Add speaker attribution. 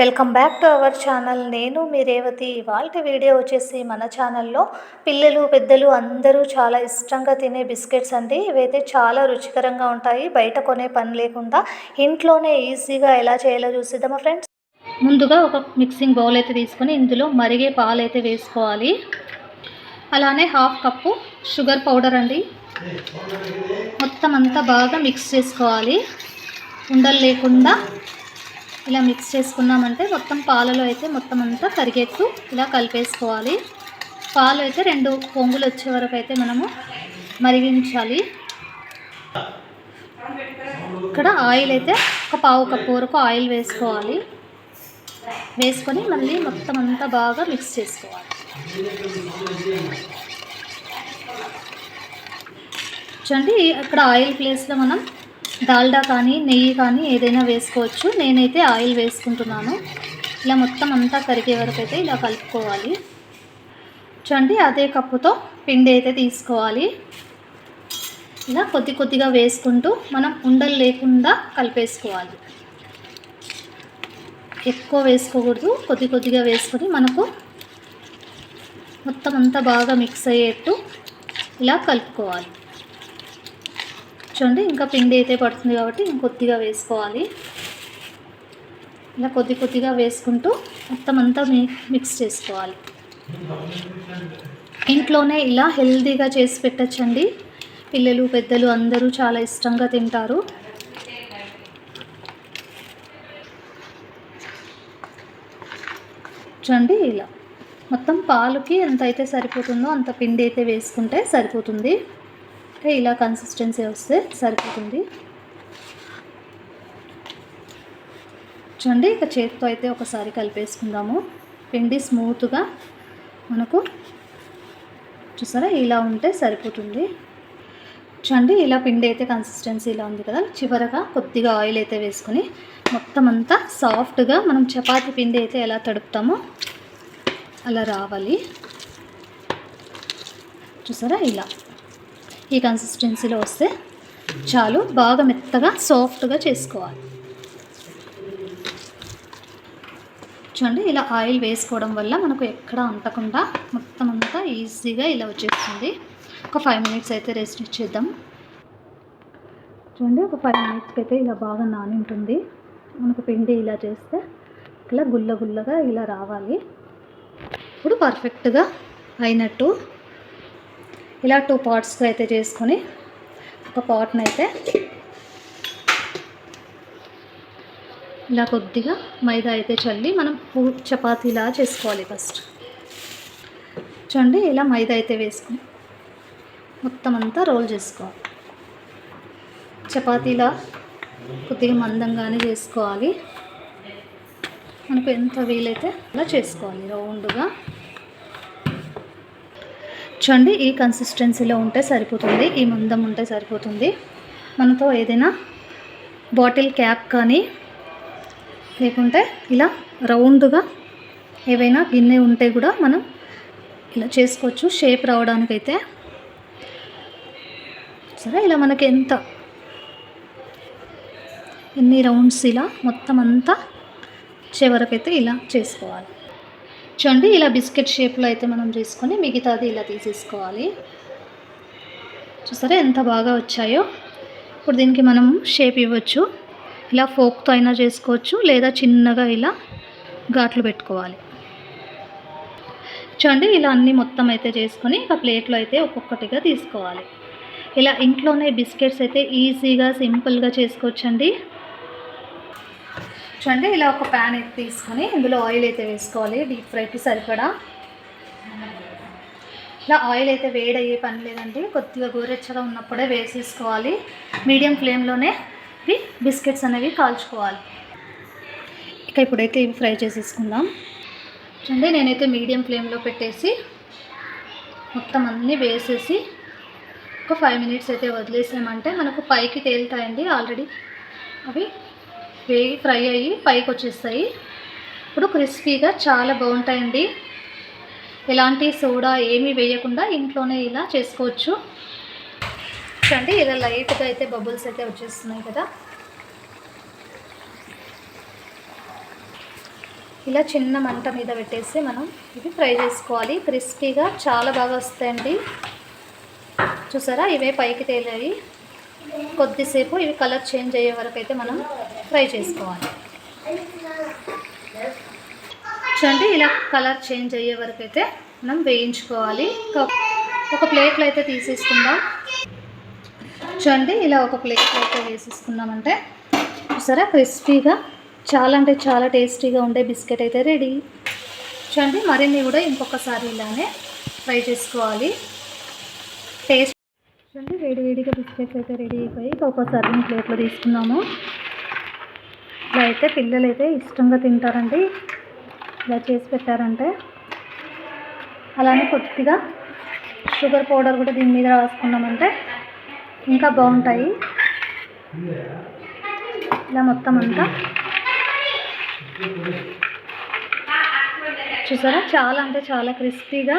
Speaker 1: Welcome back to our channel. నేను మీ రేవతి. ఇవాళ వీడియో వచ్చేసి మన ఛానల్లో పిల్లలు పెద్దలు అందరూ చాలా ఇష్టంగా తినే బిస్కెట్స్ అండి. ఇవైతే చాలా రుచికరంగా ఉంటాయి. బయట కొనే పని లేకుండా ఇంట్లోనే ఈజీగా ఎలా చేయాలో చూసిద్దామా ఫ్రెండ్స్. ముందుగా ఒక మిక్సింగ్ బౌల్ అయితే తీసుకొని ఇందులో మరిగే పాలు అయితే వేసుకోవాలి. అలానే హాఫ్ కప్పు షుగర్ పౌడర్ అండి. మొత్తం అంతా బాగా మిక్స్ చేసుకోవాలి. ఉండలు లేకుండా ఇలా మిక్స్ చేసుకున్నామంటే మొత్తం పాలలో అయితే మొత్తం అంతా కరిగేట్టు ఇలా కలిపేసుకోవాలి. పాలు అయితే రెండు పొంగులు వచ్చే వరకు అయితే మనము మరిగించాలి. ఇక్కడ ఆయిల్ అయితే ఒక పావు కప్పు వరకు ఆయిల్ వేసుకోవాలి. వేసుకొని మళ్ళీ మొత్తం అంతా బాగా మిక్స్ చేసుకోవాలి. చూడండి అక్కడ ఆయిల్ ప్లేస్లో మనం డాల్డా కానీ నెయ్యి కానీ ఏదైనా వేసుకోవచ్చు. నేనైతే ఆయిల్ వేసుకుంటున్నాను. ఇలా మొత్తం అంతా కరిగే వరకు అయితే ఇలా కలుపుకోవాలి. చూడండి అదే కప్పుతో పిండి అయితే తీసుకోవాలి. ఇలా కొద్ది కొద్దిగా వేసుకుంటూ మనం ఉండలు లేకుండా కలిపేసుకోవాలి. ఎక్కువ వేసుకోకూడదు. కొద్ది కొద్దిగా వేసుకొని మనకు మొత్తం అంతా బాగా మిక్స్ అయ్యేట్టు ఇలా కలుపుకోవాలి. చూడండి ఇంకా పిండి అయితే పడుతుంది కాబట్టి ఇంకొద్దిగా వేసుకోవాలి. ఇలా కొద్ది కొద్దిగా వేసుకుంటూ మొత్తం అంతా మిక్స్ చేసుకోవాలి. ఇంట్లోనే ఇలా హెల్తీగా చేసి పెట్టచ్చండి. పిల్లలు పెద్దలు అందరూ చాలా ఇష్టంగా తింటారు. చూడండి ఇలా మొత్తం పాలుకి ఎంత అయితే సరిపోతుందో అంత పిండి అయితే వేసుకుంటే సరిపోతుంది. అంటే ఇలా కన్సిస్టెన్సీ వస్తే సరిపోతుంది. చూడండి ఇక చేతితో అయితే ఒకసారి కలిపేసుకుందాము. పిండి స్మూత్గా మనకు చూసారా ఇలా ఉంటే సరిపోతుంది. చూడండి ఇలా పిండి అయితే కన్సిస్టెన్సీ ఇలా ఉంది కదా. చివరగా కొద్దిగా ఆయిల్ అయితే వేసుకొని మొత్తం అంతా సాఫ్ట్గా మనం చపాతి పిండి అయితే ఎలా తడుపుతామో అలా రావాలి. చూసారా ఇలా. ఈ కన్సిస్టెన్సీలో వస్తే చాలు బాగా మెత్తగా సాఫ్ట్గా చేసుకోవాలి. చూడండి ఇలా ఆయిల్ వేసుకోవడం వల్ల మనకు ఎక్కడ అంటకుండా మొత్తం అంతా ఈజీగా ఇలా వచ్చేస్తుంది. ఒక ఫైవ్ మినిట్స్ అయితే రెస్ట్ ఇచ్చేద్దాం. చూడండి ఒక ఫైవ్ మినిట్స్కి అయితే ఇలా బాగా నాని ఉంటుంది మనకు పిండి ఇలా చేస్తే ఇలా గుల్ల గుల్లగా ఇలా రావాలి. ఇప్పుడు పర్ఫెక్ట్గా అయినట్టు ఇలా టూ పార్ట్స్గా అయితే చేసుకొని ఒక పాట్ని అయితే ఇలా కొద్దిగా మైదా అయితే చల్లి మనం పూ- చపాతీలా చేసుకోవాలి ఫస్ట్ చూడండి ఇలా మైదా అయితే వేసుకుని మొత్తం అంతా రోల్ చేసుకోవాలి. చపాతీలా కొద్దిగా మందంగానే చేసుకోవాలి. మనకు ఎంత వీలైతే అలా చేసుకోవాలి రౌండ్గా చూడండి ఈ కన్సిస్టెన్సీలో ఉంటే సరిపోతుంది. ఈ మందం ఉంటే సరిపోతుంది. మనతో ఏదైనా బాటిల్ క్యాప్ కానీ లేకుంటే ఇలా రౌండ్గా ఏవైనా గిన్నె ఉంటే కూడా మనం ఇలా చేసుకోవచ్చు. షేప్ రావడానికైతే. సరే ఇలా మనకి ఎంత? ఎన్ని రౌండ్స్ ఇలా మొత్తం అంతా చివరకైతే ఇలా చేసుకోవాలి. చూడండి ఇలా బిస్కెట్ షేప్లో అయితే మనం చేసుకొని మిగతాది ఇలా తీసేసుకోవాలి. చూసారా ఎంత బాగా వచ్చాయో? ఇప్పుడు దీనికి మనం షేప్ ఇవ్వచ్చు. ఇలా ఫోక్తో అయినా చేసుకోవచ్చు లేదా చిన్నగా ఇలా ఘాట్లు పెట్టుకోవాలి. చూడండి ఇలా అన్నీ మొత్తం అయితే చేసుకొని ఒక ప్లేట్లో అయితే ఒక్కొక్కటిగా తీసుకోవాలి. ఇలా ఇంట్లోనే బిస్కెట్స్ అయితే ఈజీగా సింపుల్గా చేసుకోవచ్చండి. చూడండి ఇలా ఒక ప్యాన్ అయితే తీసుకొని ఇందులో ఆయిల్ అయితే వేసుకోవాలి. డీప్ ఫ్రైకి సరిపడా. ఇలా ఆయిల్ అయితే వేడయ్యే పని లేదండి. కొద్దిగా గోరెచ్చగా ఉన్నప్పుడే వేసేసుకోవాలి. మీడియం ఫ్లేమ్లోనే ఇవి బిస్కెట్స్ అనేవి కాల్చుకోవాలి. ఇక ఇప్పుడైతే ఇవి ఫ్రై చేసేసుకుందాం. చూడండి నేనైతే మీడియం ఫ్లేమ్లో పెట్టేసి మొత్తం అన్నీ వేసేసి ఒక ఫైవ్ మినిట్స్ అయితే వదిలేసామంటే మనకు పైకి తేలుతాయండి. ఆల్రెడీ అవి వేగి ఫ్రై అయ్యి పైకి వచ్చేస్తాయి. ఇప్పుడు క్రిస్పీగా చాలా బాగుంటాయండి. ఎలాంటి సోడా ఏమీ వేయకుండా ఇంట్లోనే ఇలా చేసుకోవచ్చు. చూడండి ఇలా లైట్గా అయితే బబుల్స్ అయితే వచ్చేస్తున్నాయి కదా. ఇలా చిన్న మంట మీద పెట్టేసి మనం ఇది ఫ్రై చేసుకోవాలి. క్రిస్పీగా చాలా బాగా వస్తాయండి. చూసారా? ఇవే పైకి తేలాయి. కొద్దిసేపు ఇవి కలర్ చేంజ్ అయ్యే వరకు అయితే మనం ఫ్రై చేసుకోవాలి. చూడండి ఇలా కలర్ చేంజ్ అయ్యే వరకు అయితే మనం వేయించుకోవాలి. ఒక- ప్లేట్లో అయితే తీసేసుకుందాం. చూడండి ఇలా ఒక ప్లేట్లో అయితే వేసేసుకున్నామంటే చూసారా క్రిస్పీగా చాలా అంటే చాలా టేస్టీగా ఉండే బిస్కెట్ అయితే రెడీ. చూడండి మరిన్ని కూడా ఇంకొకసారి ఇలానే ఫ్రై చేసుకోవాలి. టేస్ట్ చూడండి వేడి వేడిగా బిస్కెట్స్ అయితే రెడీ అయిపోయి ఒక సర్వింగ్ ప్లేట్లో తీసుకున్నాము. ఇలా అయితే పిల్లలు అయితే ఇష్టంగా తింటారండి. ఇలా చేసి పెట్టారంటే. అలానే కొద్దిగా షుగర్ పౌడర్ కూడా దీని మీద రాసుకున్నామంటే ఇంకా బాగుంటాయి. ఇలా మొత్తం అంతా. చూసారా? చాలా అంటే చాలా క్రిస్పీగా.